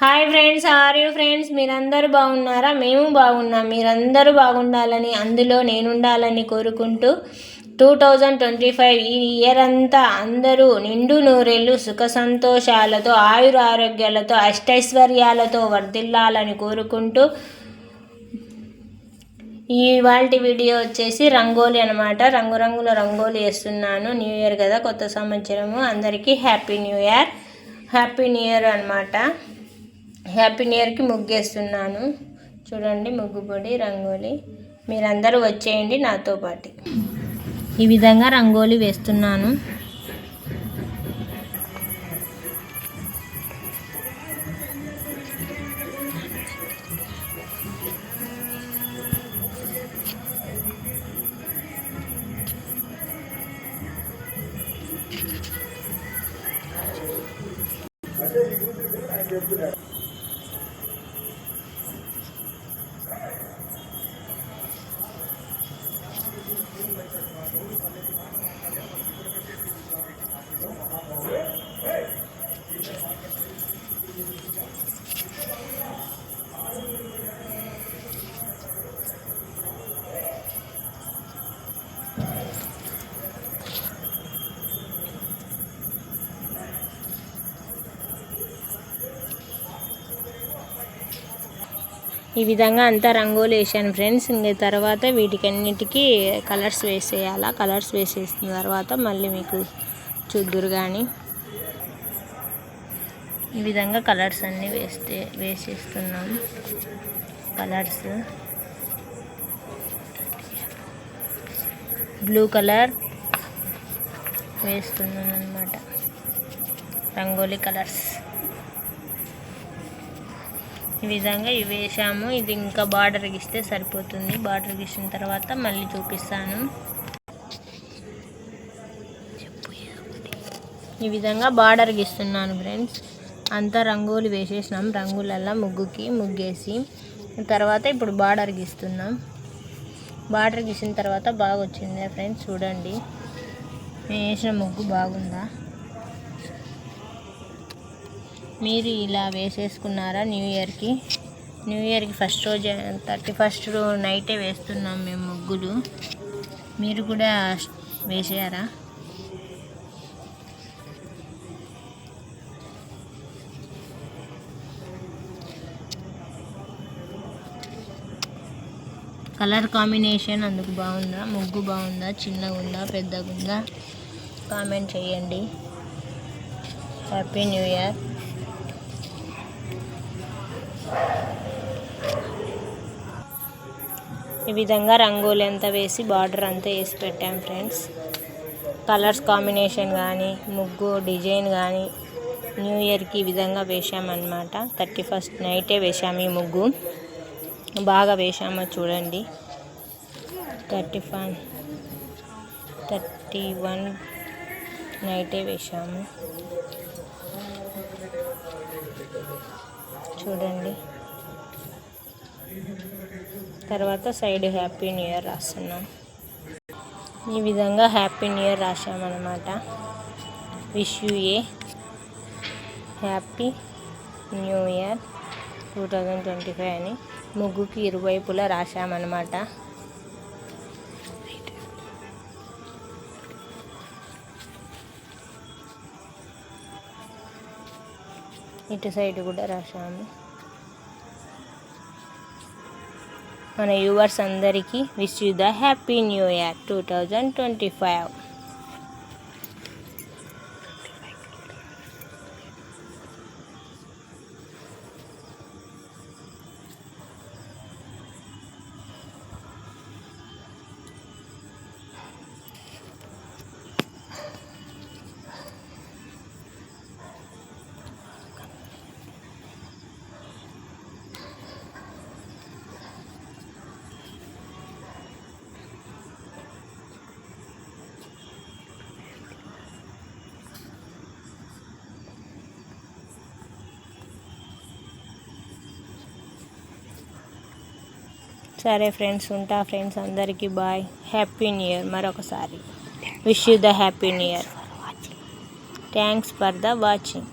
Hi friends are you friends మీరందరూ బాగున్నారా? మేము బాగున్నాం. మీరందరూ బాగుండాలని అందులో నేనుండాలని కోరుకుంటూ టూ థౌజండ్ ట్వంటీ ఫైవ్ ఈ ఇయర్ అంతా అందరూ నిండు నూరేళ్ళు సుఖ సంతోషాలతో ఆయుర ఆరోగ్యాలతో అష్టైశ్వర్యాలతో వర్ధిల్లాలని కోరుకుంటూ ఇవాళ వీడియో వచ్చేసి రంగోలీ అనమాట రంగురంగుల రంగోలీ వేస్తున్నాను. న్యూ ఇయర్ కదా కొత్త సంవత్సరము. అందరికీ happy new year happy new year అనమాట హ్యాపీ న్యూ ఇయర్కి ముగ్గేస్తున్నాను. చూడండి ముగ్గుపొడి రంగోలి రంగోలీ. మీరందరూ వచ్చేయండి నాతో పాటు. ఈ విధంగా రంగోలీ వేస్తున్నాను. ఈ విధంగా అంతా రంగోలు వేసాను ఫ్రెండ్స్. ఇంక తర్వాత వీటికన్నిటికీ కలర్స్ వేసేయాలా? కలర్స్ వేసేసిన తర్వాత మళ్ళీ మీకు చూద్దురు కానీ ఈ విధంగా కలర్స్ అన్నీ వేస్తే వేసేస్తున్నాం. కలర్స్. బ్లూ కలర్ వేస్తున్నాను అనమాట రంగోలీ కలర్స్. ఈ విధంగా ఇవి వేసాము. ఇది ఇంకా బార్డర్ ఇస్తే సరిపోతుంది. బార్డర్ గీసిన తర్వాత మళ్ళీ చూపిస్తాను. ఈ విధంగా బార్డర్ గీస్తున్నాను ఫ్రెండ్స్. అంతా రంగులు వేసేసినాం. రంగులల్లా ముగ్గుకి ముగ్గేసి తర్వాత ఇప్పుడు బార్డర్ గీస్తున్నాం. బార్డర్ గీసిన తర్వాత బాగా వచ్చింది ఫ్రెండ్స్ చూడండి. నేను వేసిన ముగ్గు బాగుందా? మీరు ఇలా వేసేసుకున్నారా న్యూ ఇయర్కి? న్యూ ఇయర్కి ఫస్ట్ రోజు థర్టీ ఫస్ట్ నైటే వేస్తున్నాం మేము ముగ్గులు. మీరు కూడా వేసారా కలర్ కాంబినేషన్ అందుకు బాగుందా? ముగ్గు బాగుందా? చిన్నగా ఉందా పెద్దగా ఉందా కామెంట్ చేయండి. హ్యాపీ న్యూ ఇయర్ ఈ విధంగా రంగులు అంతా వేసి బార్డర్ అంతా వేసి పెట్టాం ఫ్రెండ్స్ కలర్స్ కాంబినేషన్ కానీ ముగ్గు డిజైన్ కానీ న్యూ ఇయర్కి ఈ విధంగా వేసామన్నమాట థర్టీ ఫస్ట్ నైటే వేసాము ఈ ముగ్గు. బాగా వేసాము చూడండి. థర్టీ ఫైవ్ థర్టీ వన్ నైటే వేసాము చూడండి. తర్వాత సైడ్ హ్యాపీ న్యూ ఇయర్ రాస్తున్నాం. ఈ విధంగా happy new year రాసామన్నమాట wish you a happy new year. Two thousand twenty five అని ముగ్గుకి ఇరువైపులా రాసామన్నమాట ఇటు సైడ్ కూడా రాసాము మన యూవర్స్ అందరికీ wish you the happy new year two thousand twenty five. సరే ఫ్రెండ్స్ ఉంటా. ఫ్రెండ్స్ అందరికీ బాయ్. హ్యాపీ న్యూ ఇయర్ మరొకసారి. Wish you the happy new year thanks for the watching